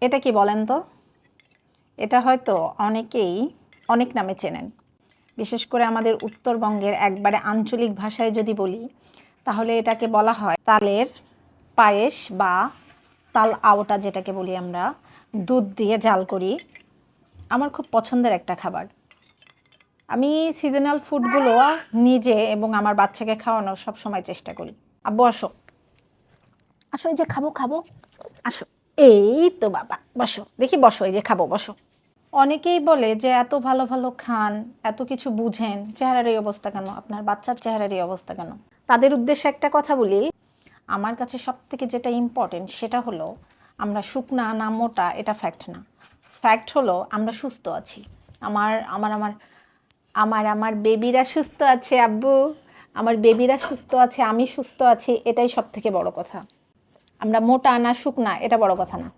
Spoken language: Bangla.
এটা কি বলেন তো? এটা হয়তো অনেকেই অনেক নামে চেনেন। বিশেষ করে আমাদের উত্তরবঙ্গের একবারে আঞ্চলিক ভাষায় যদি বলি, তাহলে এটাকে বলা হয় তালের পায়েস বা তাল আওটা যেটাকে বলি আমরা, দুধ দিয়ে জাল করি। আমার খুব পছন্দের একটা খাবার। আমি সিজনাল ফুডগুলো নিজে এবং আমার বাচ্চাকে খাওয়ানোর সব সময় চেষ্টা করি। আব্বু, আসো। আসো, এই যে খাব খাব। আসো। এই তো বাবা, বসো, দেখি বসো, এই যে খাব, বসো। অনেকেই বলে যে এত ভালো ভালো খান, এত কিছু বুঝেন, চেহারার এই অবস্থা কেন? আপনার বাচ্চার চেহারার এই অবস্থা কেন? তাদের উদ্দেশ্যে একটা কথা বলি, আমার কাছে সব থেকে যেটা ইম্পর্টেন্ট সেটা হলো, আমরা শুকনা না মোটা, এটা ফ্যাক্ট না। ফ্যাক্ট হলো, আমরা সুস্থ আছি। আমার আমার আমার আমার আমার বেবিরা সুস্থ আছে, আব্বু। আমার বেবিরা সুস্থ আছে, আমি সুস্থ আছি, এটাই সব থেকে বড় কথা। আমরা মোটা না শুকনা এটা বড় কথা না।